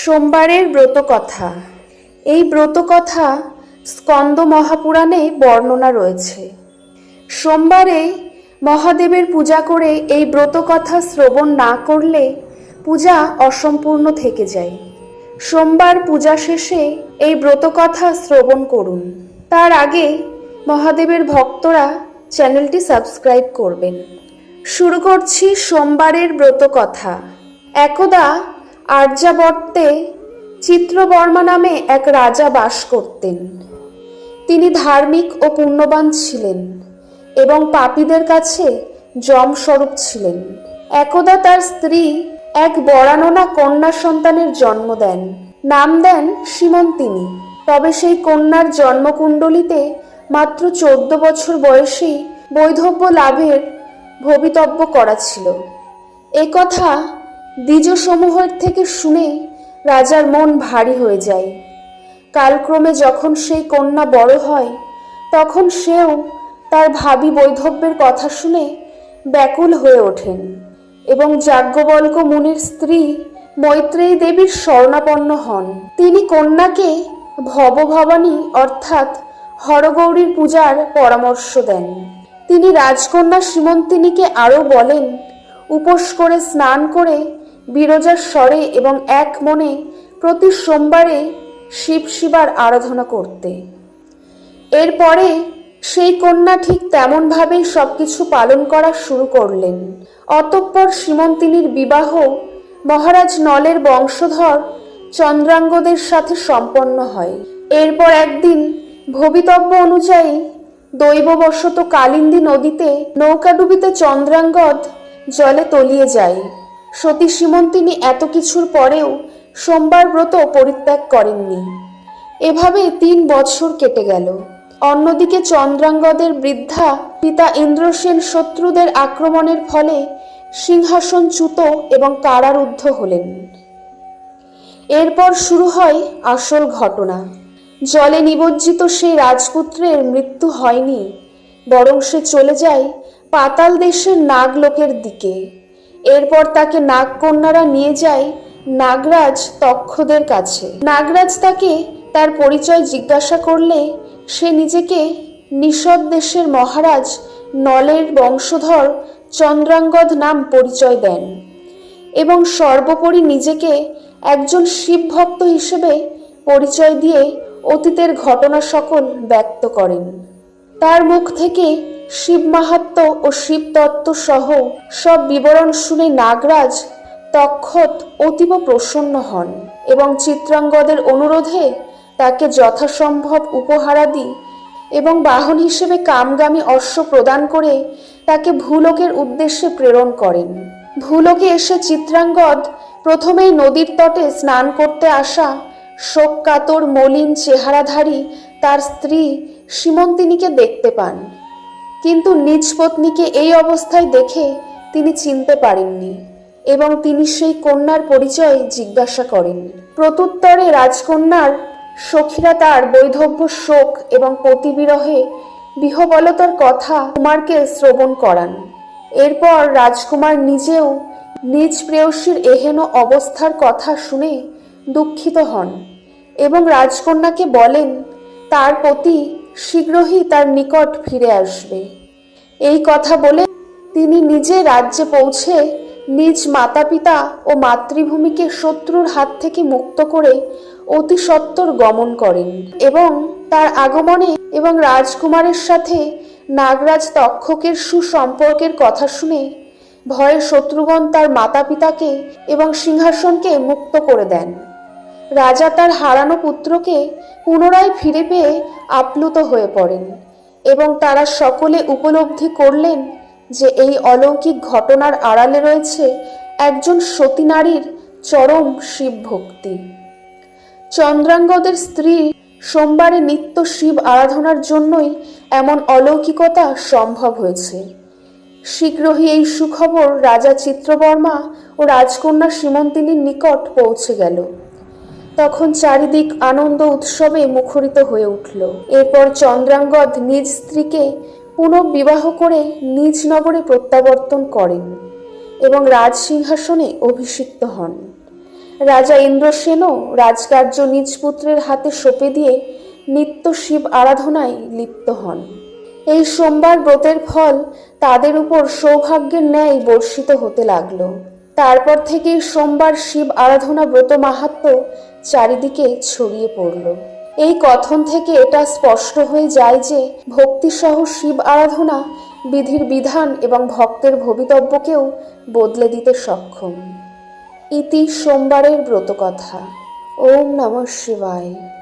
সোমবারের ব্রতকথা। এই ব্রতকথা স্কন্দ মহাপুরাণে বর্ণনা রয়েছে। সোমবারে মহাদেবের পূজা করে এই ব্রতকথা শ্রবণ না করলে পূজা অসম্পূর্ণ থেকে যায়। সোমবার পূজা শেষে এই ব্রতকথা শ্রবণ করুন। তার আগে মহাদেবের ভক্তরা চ্যানেলটি সাবস্ক্রাইব করবেন। শুরু করছি সোমবারের ব্রতকথা। একদা আর্যাবর্তে চিত্রবর্মা নামে এক রাজা বাস করতেন। তিনি ধার্মিক ও পুণ্যবান ছিলেন এবং পাপীদের কাছে যমস্বরূপ ছিলেন। একদা তার স্ত্রী এক বরাননা কন্যা সন্তানের জন্ম দেন। নাম দেন সীমন্তিনী। তবে সেই কন্যার জন্মকুণ্ডলিতে মাত্র চোদ্দ বছর বয়সেই বৈধব্য লাভের ভবিতব্য করা ছিল। কথা দ্বিজসমূহের থেকে শুনে রাজার মন ভারী হয়ে যায়। কালক্রমে যখন সেই কন্যা বড় হয়, তখন সেও তার ভাবি বৈধব্যের কথা শুনে ব্যাকুল হয়ে ওঠেন এবং যাজ্ঞবল্ক মুনির স্ত্রী মৈত্রেয়ী দেবীর শরণাপন্ন হন। তিনি কন্যাকে ভবভবানী অর্থাৎ হরগৌরীর পূজার পরামর্শ দেন। তিনি রাজকন্যা সীমন্তিনীকে আরও বলেন, উপোস করে স্নান করে বিরজার স্বরে এবং এক মনে প্রতি সোমবারে শিব শিবার আরাধনা করতে। এরপরে সেই কন্যা ঠিক তেমনভাবেই সবকিছু পালন করা শুরু করলেন। অতঃপর সীমন্তিনীর বিবাহ মহারাজ নলের বংশধর চন্দ্রাঙ্গদের সাথে সম্পন্ন হয়। এরপর একদিন ভবিতব্য অনুযায়ী দৈববশত কালিন্দী নদীতে নৌকাডুবিতে চন্দ্রাঙ্গদ জলে তলিয়ে যায়। সতী সীমন্তিনী এত কিছুর পরেও সোমবার ব্রত পরিত্যাগ করেননি। এভাবে তিন বছর কেটে গেল। অন্যদিকে চন্দ্রাঙ্গদের বৃদ্ধা পিতা ইন্দ্রসেন শত্রুদের আক্রমণের ফলে সিংহাসনচ্যুত এবং কারারুদ্ধ হলেন। এরপর শুরু হয় আসল ঘটনা। জলে নিমজ্জিত সেই রাজপুত্রের মৃত্যু হয়নি, বরং সে চলে যায় পাতাল দেশের নাগলোকের দিকে। এরপর তাকে নাগকন্যারা নিয়ে যায় নাগরাজ তক্ষদের কাছে। নাগরাজ তাকে তার পরিচয় জিজ্ঞাসা করলে সে নিজেকে নিষদ দেশের মহারাজ নলের বংশধর চন্দ্রাঙ্গদ নাম পরিচয় দেন এবং সর্বোপরি নিজেকে একজন শিব ভক্ত হিসেবে পরিচয় দিয়ে অতীতের ঘটনা সকল ব্যক্ত করেন। তার মুখ থেকে শিব মাহাত্ম ও শিব তত্ত্ব সহ সব বিবরণ শুনে নাগরাজ তক্ষত অতীব প্রসন্ন হন এবং চিত্রাঙ্গদের অনুরোধে তাকে যথাসম্ভব উপহারাদি এবং বাহন হিসেবে কামগামী অশ্ব প্রদান করে তাকে ভূলোকের উদ্দেশ্যে প্রেরণ করেন। ভূলোকে এসে চিত্রাঙ্গদ প্রথমেই নদীর তটে স্নান করতে আসা শোক কাতর মলিন চেহারাধারী তার স্ত্রী সীমন্তিনীকে দেখতে পান। কিন্তু নিজ পত্নীকে এই অবস্থায় দেখে তিনি চিনতে পারেননি এবং তিনি সেই কন্যার পরিচয় জিজ্ঞাসা করেন। প্রত্যুত্তরে রাজকন্যার সখীরা তার বৈধব্য শোক এবং পতিবিরহে বিহবলতার কথা কুমারকে শ্রবণ করান। এরপর রাজকুমার নিজেও নিজ প্রেয়সীর এহেন অবস্থার কথা শুনে দুঃখিত হন এবং রাজকন্যাকে বলেন তার প্রতি শীঘ্রই তার নিকট ফিরে আসবে। এই কথা বলে তিনি নিজে রাজ্যে পৌঁছে নিজ মাতা পিতা ও মাতৃভূমিকে শত্রুর হাত থেকে মুক্ত করে অতি সত্বর গমন করেন এবং তার আগমনে এবং রাজকুমারের সাথে নাগরাজ তক্ষকের সুসম্পর্কের কথা শুনে ভয়ে শত্রুগণ তার মাতা পিতাকে এবং সিংহাসনকে মুক্ত করে দেন। রাজা তার হারানো পুত্রকে পুনরায় ফিরে পেয়ে আপ্লুত হয়ে পড়েন এবং তারা সকলে উপলব্ধি করলেন যে এই অলৌকিক ঘটনার আড়ালে রয়েছে একজন সতী নারীর চরম শিব ভক্তি চন্দ্রাঙ্গদের স্ত্রী সোমবারে নিত্য শিব আরাধনার জন্যই এমন অলৌকিকতা সম্ভব হয়েছে। শীঘ্রই এই সুখবর রাজা চিত্রবর্মা ও রাজকন্যা সীমন্তিনীর নিকট পৌঁছে গেল। তখন চারিদিক আনন্দ উৎসবে মুখরিত হয়ে উঠল। এরপর চন্দ্রাঙ্গদ নিজ স্ত্রীকে পুনঃবিবাহ করে নিজ নগরে প্রত্যাবর্তন করেন এবং রাজসিংহাসনে অভিষিক্ত হন। রাজা ইন্দ্রসেনও রাজকার্য নিজ পুত্রের হাতে সঁপে দিয়ে নিত্য শিব আরাধনায় লিপ্ত হন। এই সোমবার ব্রতের ফল তাদের উপর সৌভাগ্যের ন্যায় বর্ষিত হতে লাগল। তারপর থেকেই সোমবার শিব আরাধনা ব্রত মাহাত্ম চারিদিকে ছড়িয়ে পড়ল। এই কথন থেকে এটা স্পষ্ট হয়ে যায় যে, ভক্তিসহ শিব আরাধনা বিধির বিধান এবং ভক্তের ভবিতব্যকেও বদলে দিতে সক্ষম। ইতি সোমবারের ব্রতকথা। ওম নমঃ শিবায়।